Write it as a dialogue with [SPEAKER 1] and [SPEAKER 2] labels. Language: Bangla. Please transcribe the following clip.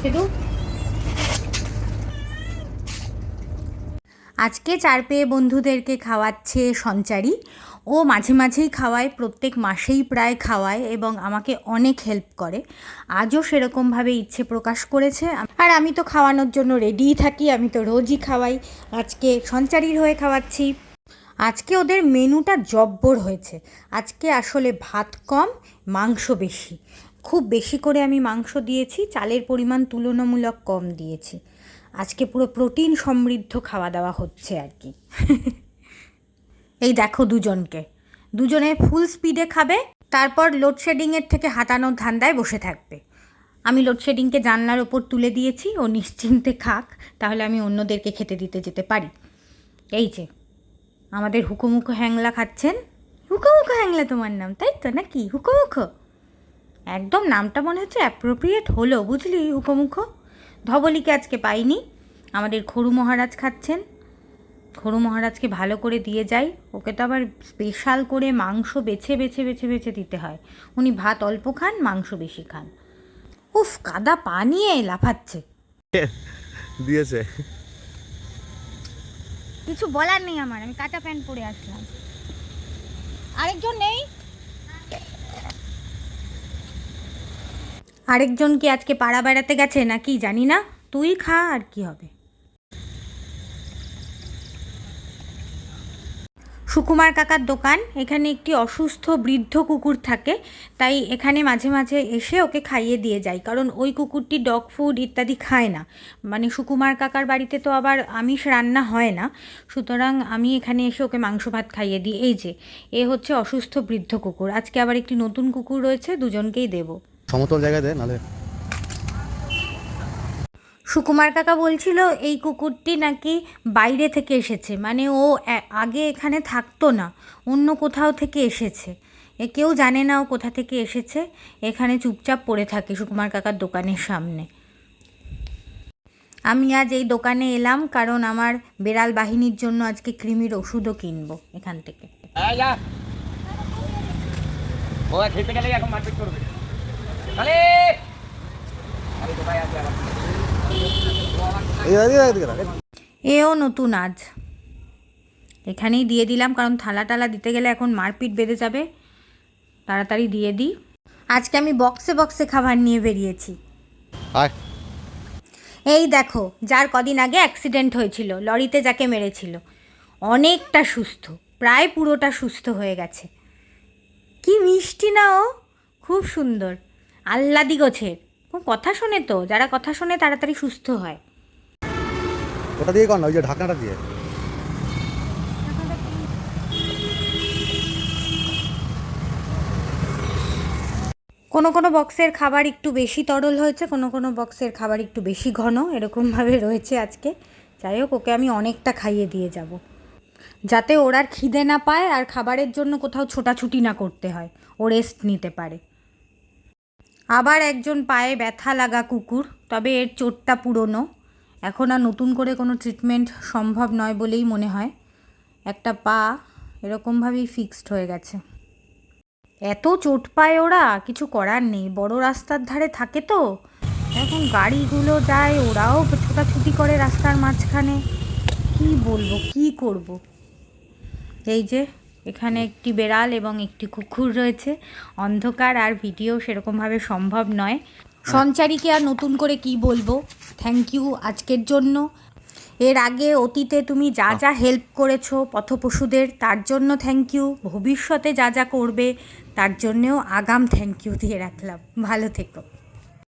[SPEAKER 1] ছেড়ু আজকে চার পেয়ে বন্ধুদেরকে খাওয়াচ্ছে সঞ্চারী। ও মাঝে মাঝেই খাওয়ায়, প্রত্যেক মাসেই প্রায় খাওয়ায় এবং আমাকে অনেক হেল্প করে। আজও সেরকমভাবে ইচ্ছে প্রকাশ করেছে। আর আমি তো খাওয়ানোর জন্য রেডিই থাকি, আমি তো রোজই খাওয়াই। আজকে সঞ্চারীর হয়ে খাওয়াচ্ছি। আজকে ওদের মেনুটা জব্বর হয়েছে। আজকে আসলে ভাত কম, মাংস বেশি। খুব বেশি করে আমি মাংস দিয়েছি, চালের পরিমাণ তুলনামূলক কম দিয়েছি। আজকে পুরো প্রোটিন সমৃদ্ধ খাওয়া দাওয়া হচ্ছে আর কি। এই দেখো দুজনকে। দুজনে ফুল স্পিডে খাবে, তারপর লোডশেডিংয়ের থেকে হাতানোর ধান্দায় বসে থাকবে। আমি লোডশেডিংকে জানলার ওপর তুলে দিয়েছি, ও নিশ্চিন্তে খাক, তাহলে আমি অন্যদেরকে খেতে দিতে যেতে পারি। এই যে, আমাদের হুকোমুখো হ্যাংলা খাচ্ছেন। হুকোমুখো হ্যাংলা তোমার নাম, তাই তো নাকি? হুকোমুখো। একদম নামটা মনে হচ্ছে অ্যাপ্রোপ্রিয়েট হলো বুঝলি হুকোমুখো ধবলিকে আজকে পাইনি আমাদের খরু মহারাজ খাচ্ছেন। খরু মহারাজকে ভালো করে দিয়ে যাই ওকে তো আবার স্পেশাল করে মাংস বেছে বেছে বেছে বেছে দিতে হয়। উনি ভাত অল্প খান মাংস বেশি খান। উফ কাদা পা নিয়ে লাফাচ্ছে।
[SPEAKER 2] দিয়েছে।
[SPEAKER 1] কিছু বলার নেই আমার আমি কাঁচা প্যান্ট পরে আসলাম। আরেকজন নেই? আরেকজন কি আজকে পাড়া বেড়াতে গেছে নাকি জানি না? তুই খা আর কি হবে। সুকুমার কাকার দোকান, এখানে একটি অসুস্থ বৃদ্ধ কুকুর থাকে, তাই এখানে মাঝে মাঝে এসে ওকে খাইয়ে দিয়ে যায়, কারণ ওই কুকুরটি ডগ ফুড ইত্যাদি খায় না। মানে সুকুমার কাকার বাড়িতে তো আবার আমিষ রান্না হয় না, সুতরাং আমি এখানে এসে ওকে মাংস ভাত খাইয়ে দিই। এই যে, এ হচ্ছে অসুস্থ বৃদ্ধ কুকুর। আজকে আবার একটি নতুন কুকুর রয়েছে, দুজনকেই দেবো।
[SPEAKER 2] সমতল জায়গায় দে নালে
[SPEAKER 1] সুকুমার কাকা বলছিল এই কুকুরটি নাকি বাইরে থেকে এসেছে। মানে ও আগে এখানে থাকতো না অন্য কোথাও থেকে এসেছে। এ কেউ জানে না ও কোথা থেকে এসেছে। এখানে চুপচাপ পড়ে থাকে সুকুমার কাকার দোকানের সামনে। আমি আজ এই দোকানে এলাম কারণ আমার বেড়াল বাহিনীর জন্য আজকে কৃমির ওষুধও কিনবো এখান থেকে।
[SPEAKER 3] যা। ও খেতে গেলে এখন মারপিট করবে।
[SPEAKER 1] এও নতুন আজ। এখানেই দিয়ে দিলাম কারণ থালা টালা দিতে গেলে এখন মারপিট বেঁধে যাবে। তাড়াতাড়ি দিয়ে দিই। আজকে আমি বক্সে বক্সে খাবার নিয়ে বেরিয়েছি। এই দেখো যার কদিন আগে অ্যাক্সিডেন্ট হয়েছিল লরিতে যাকে মেরেছিল। অনেকটা সুস্থ প্রায় পুরোটা সুস্থ হয়ে গেছে। কি মিষ্টি না ও খুব সুন্দর। আহ্লাদি গোছের কথা শোনে তো যারা কথা শোনে তাড়াতাড়ি সুস্থ হয়।
[SPEAKER 2] ওটা দিয়ে কর ওই যে ঢাকনাটা দিয়ে।
[SPEAKER 1] কোনো কোনো বক্সের খাবার একটু বেশি তরল হয়েছে কোনো কোনো বক্সের খাবার একটু বেশি ঘন এরকমভাবে রয়েছে আজকে। যাই হোক ওকে আমি অনেকটা খাইয়ে দিয়ে যাব। যাতে ওর আর খিদে না পায় আর খাবারের জন্য কোথাও ছোটাছুটি না করতে হয় ও রেস্ট নিতে পারে। আবার একজন পায়ে ব্যথা লাগা কুকুর, তবে এর চোটটা পুরনো। এখন আর নতুন করে কোনো ট্রিটমেন্ট সম্ভব নয় বলেই মনে হয়। একটা পা এরকমভাবেই ফিক্সড হয়ে গেছে। এত চোট পায় ওরা, কিছু করার নেই। বড় রাস্তার ধারে থাকে তো। এখন গাড়িগুলো যায়, ওরাও ছোটাছুটি করে রাস্তার মাঝখানে। কি বলব, কি করব? এই যে এখানে একটি বেড়াল এবং একটি কুকুর রয়েছে। অন্ধকার আর ভিডিও সেরকমভাবে সম্ভব নয়। সঞ্চারীকে আর নতুন করে কি বলব? থ্যাংক ইউ আজকের জন্য। এর আগে অতীতে তুমি যা যা হেল্প করেছ পথপশুদের তার জন্য থ্যাংক ইউ ভবিষ্যতে যা যা করবে তার জন্যেও আগাম থ্যাংক ইউ দিয়ে রাখলাম। ভালো থেকো।